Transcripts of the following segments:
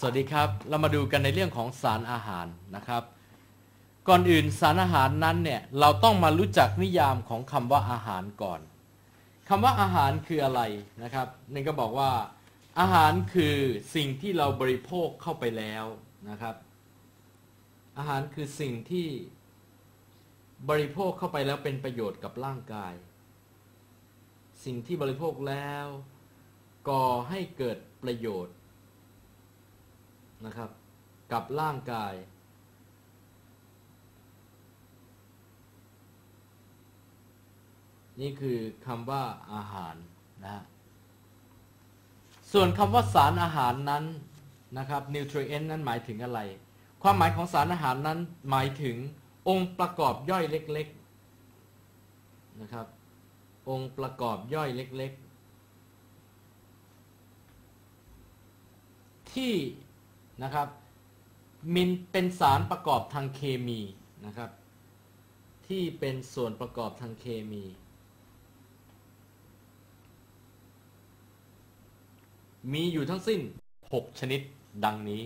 สวัสดีครับ เรามาดูกันในเรื่องของสารอาหารนะครับ ก่อนอื่นสารอาหารนั้นเนี่ยเราต้องมารู้จักนิยามของคำว่าอาหารก่อน คำว่าอาหารคืออะไรนะครับนี่ก็บอกว่าอาหารคือสิ่งที่เราบริโภคเข้าไปแล้วนะครับ อาหารคือสิ่งที่บริโภคเข้าไปแล้วเป็นประโยชน์กับร่างกาย สิ่งที่บริโภคแล้วก่อให้เกิดประโยชน์ นะครับ กับร่างกาย นี่คือคำว่าอาหารนะฮะส่วนคำว่าสารอาหารนั้นนะครับ nutrient นั้นหมายถึงอะไร ความหมายของสารอาหารนั้นหมายถึงองค์ประกอบย่อยเล็กๆนะครับ องค์ประกอบย่อยเล็ก ๆ ที่ นะครับมินเป็นสารประกอบทางเคมีนะครับ ที่เป็นส่วนประกอบทางเคมี มีอยู่ทั้งสิ้น 6 ชนิดดังนี้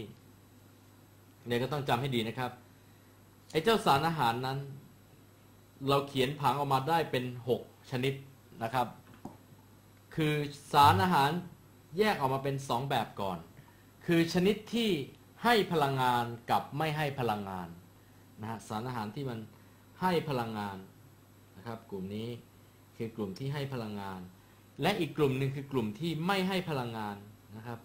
เนี่ยก็ต้องจำให้ดีนะครับไอ้เจ้าสารอาหารนั้น เราเขียนผังออกมาได้เป็น 6 ชนิดนะครับ คือสารอาหารแยกออกมาเป็น 2 แบบก่อน คือชนิดที่ให้พลังงานกับไม่ให้พลังงานนะฮะสารอาหารที่มันให้พลังงานนะครับ กลุ่มนี้คือกลุ่มที่ให้พลังงาน และอีกกลุ่มหนึ่งคือกลุ่มที่ไม่ให้พลังงานนะครับ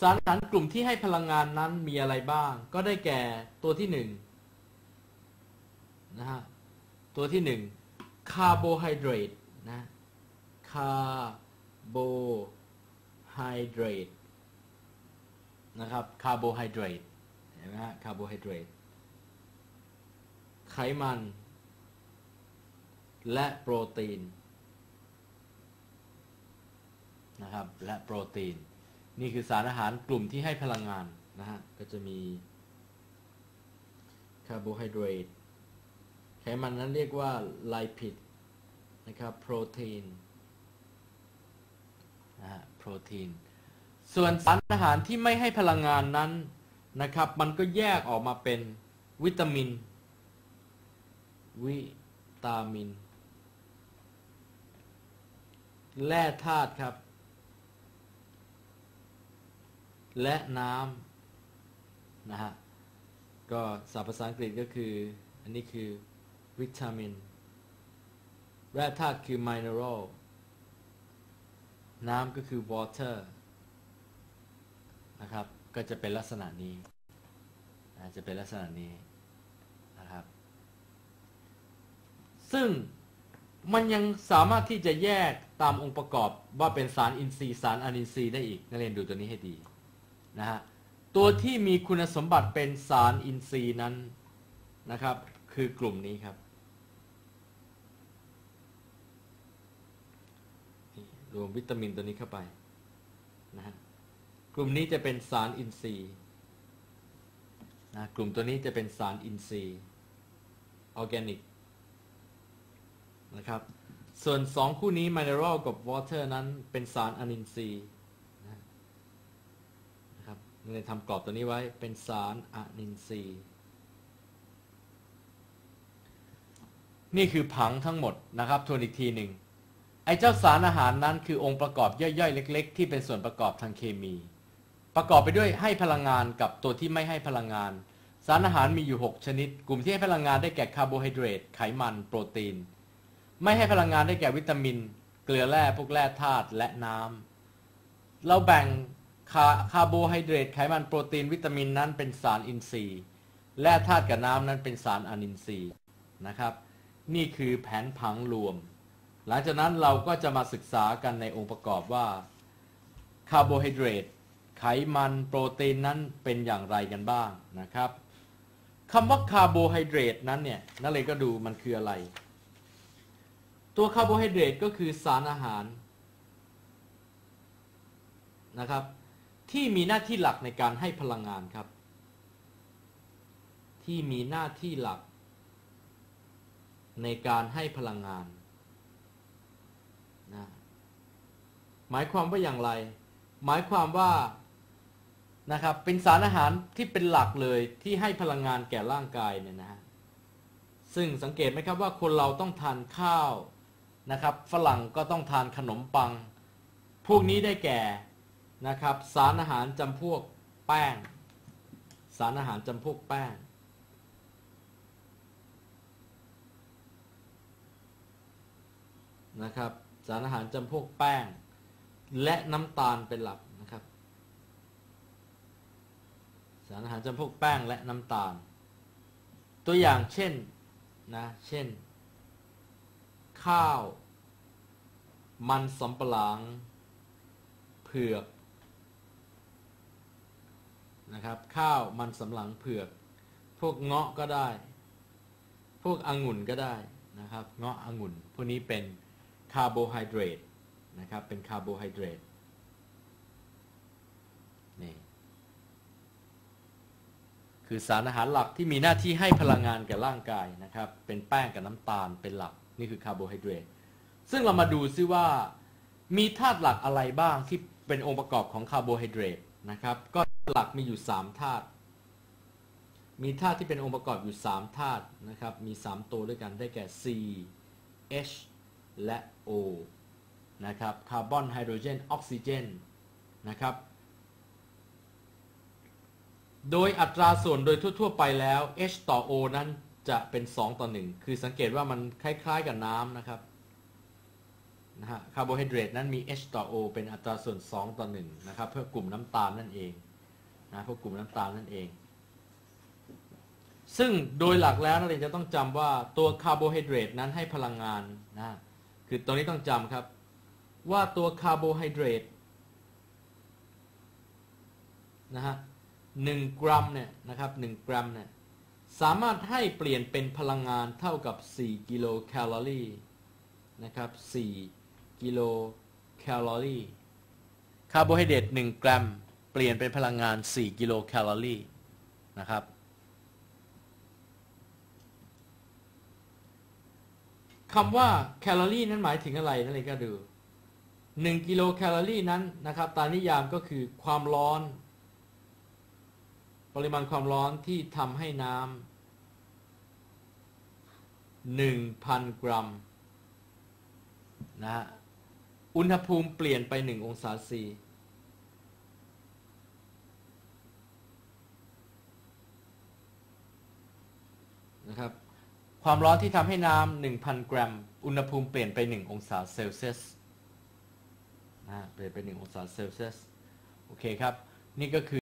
สารอาหารกลุ่มที่ให้พลังงานนั้นมีอะไรบ้าง ก็ได้แก่ตัวที่หนึ่งนะฮะตัวที่หนึ่งคาร์โบไฮเดรตนะคาร์ โบไฮเดรตนะครับคาร์โบไฮเดรตเห็นไหมฮะคาร์โบไฮเดรตไขมัน และโปรตีนนะครับและโปรตีน นี่คือสารอาหารกลุ่มที่ให้พลังงานนะฮะก็จะมีคาร์โบไฮเดรตไขมันนั้นเรียกว่าไลพิดนะครับโปรตีน นะฮะโปรตีน ส่วนสารอาหารที่ไม่ให้พลังงานนั้นนะครับ มันก็แยกออกมาเป็นวิตามิน วิตามิน แร่ธาตุครับ และน้ำนะฮะก็ศัพท์ภาษาอังกฤษก็คือ อันนี้คือวิตามิน แร่ธาตุคือ mineral น้ น้ำก็คือ water นะครับ ก็จะเป็นลักษณะนี้จะเป็นลักษณะนี้นะครับ ซึ่งมันยังสามารถที่จะแยกตามองค์ประกอบว่าเป็นสารอินทรีย์สารอนินทรีย์ได้อีกนักเรียนดูตัวนี้ให้ดีนะฮะตัวที่มีคุณสมบัติเป็นสารอินทรีย์นั้นนะครับ คือกลุ่มนี้ครับ รวมวิตามินตัวนี้เข้าไปนะฮะกลุ่มนี้จะเป็นสารอินทรีย์นะกลุ่มตัวนี้จะเป็นสารอินทรีย์ออร์แกนิกนะครับส่วน 2 คู่นี้ mineral กับ water นั้นเป็นสารอนินทรีย์นะครับเลยทำกรอบตัวนี้ไว้เป็นสารอนินทรีย์นี่คือผังทั้งหมดนะครับทวนอีกทีหนึ่ง ไอ้เจ้าสารอาหารนั้นคือองค์ประกอบย่อยๆ เล็ก ๆ ที่เป็นส่วนประกอบทางเคมี ประกอบไปด้วยให้พลังงานกับตัวที่ไม่ให้พลังงาน สารอาหารมีอยู่ 6 ชนิด กลุ่มที่ให้พลังงานได้แก่คาร์โบไฮเดรตไขมัน โปรตีน ไม่ให้พลังงานได้แก่วิตามิน เกลือแร่พวกแร่ธาตุและน้ำเราแบ่งคาคาร์โบไฮเดรตไขมันโปรตีนวิตามินนั้นเป็นสารอินทรีย์แร่ธาตุกับน้ำนั้นเป็นสารอนินทรีย์นะครับ นี่คือแผนผังรวม หลังจากนั้นเราก็จะมาศึกษากันในองค์ประกอบว่าคาร์โบไฮเดรตไขมันโปรตีนนั้นเป็นอย่างไรกันบ้างนะครับคำว่าคาร์โบไฮเดรตนั้นเนี่ยนักเรียนก็ดูมันคืออะไร ตัวคาร์โบไฮเดรตก็คือสารอาหารนะครับ ที่มีหน้าที่หลักในการให้พลังงานครับ ที่มีหน้าที่หลัก ในการให้พลังงานนะ หมายความว่าอย่างไร หมายความว่านะครับเป็นสารอาหารที่เป็นหลักเลยที่ให้พลังงานแก่ร่างกายเนี่ยนะฮะซึ่งสังเกตไหมครับว่าคนเราต้องทานข้าวนะครับ ฝรั่งก็ต้องทานขนมปัง พวกนี้ได้แก่นะครับ สารอาหารจำพวกแป้ง สารอาหารจำพวกแป้ง นะครับ สารอาหารจำพวกแป้ง และน้ำตาลเป็นหลักนะครับ สารอาหารจำพวกแป้งและน้ำตาล ตัวอย่างเช่นนะเช่น ข้าว มันสำปะหลัง เผือกนะครับข้าวมันสำปะหลังเผือก พวกเงาะก็ได้ พวกองุ่นก็ได้นะครับ เงาะองุ่น พวกนี้เป็นคาร์โบไฮเดรต นะครับ เป็นคาร์โบไฮเดรตนี่คือสารอาหารหลักที่มีหน้าที่ให้พลังงานแก่ร่างกายนะครับ เป็นแป้งกับน้ำตาลเป็นหลักนี่คือคาร์โบไฮเดรตซึ่งเรามาดูซิว่ามีธาตุหลักอะไรบ้างที่เป็นองค์ประกอบของคาร์โบไฮเดรตนะครับ ก็หลักมีอยู่3ธาตุมีธาตุที่เป็นองค์ประกอบอยู่3ธาตุนะครับ มี 3 ตัวด้วยกันได้แก่ C H และ O นะครับคาร์บอนไฮโดรเจนออกซิเจนนะครับโดยอัตราส่วนโดยทั่ว ๆ ไปแล้ว H ต่อ O นั้นจะเป็น 2 ต่อ 1 คือสังเกตว่ามันคล้ายๆกับน้ำนะครับนะฮะคาร์โบไฮเดรตนั้นมี H ต่อ O เป็นอัตราส่วน 2 ต่อ 1 นะครับ เพื่อกลุ่มน้ำตาลนั่นเองนะเพื่อกลุ่มน้ำตาลนั่นเอง ซึ่งโดยหลักแล้วนักเรียนจะต้องจำว่าตัวคาร์โบไฮเดรตนั้นให้พลังงานนะคือตรงนี้ต้องจำครับ ว่าตัวคาร์โบไฮเดรตนะฮะหนึ่งกรัมเนี่ยนะครับหนึ่งกรัมเนี่ยสามารถให้เปลี่ยนเป็นพลังงานเท่ากับ 4 กิโลแคลอรี่นะครับ4กิโลแคลอรี่คาร์โบไฮเดรต1กรัม เปลี่ยนเป็นพลังงาน 4 กิโลแคลอรี่นะครับ คำว่าแคลอรี่นั้นหมายถึงอะไรนั่นเลยก็ดู 1กิโลแคลอรี่นั้นนะครับตามนิยามก็คือความร้อน ปริมาณความร้อนที่ทำให้น้ำ1,000 กรัมนะฮะอุณหภูมิเปลี่ยนไป 1 องศาซีนะครับความร้อนที่ทำให้น้ำ1,000 กรัม อุณหภูมิเปลี่ยนไป 1 องศาเซลเซียส นะเปลี่ยนไป1องศาเซลเซียส โอเคครับ นี่ก็คือ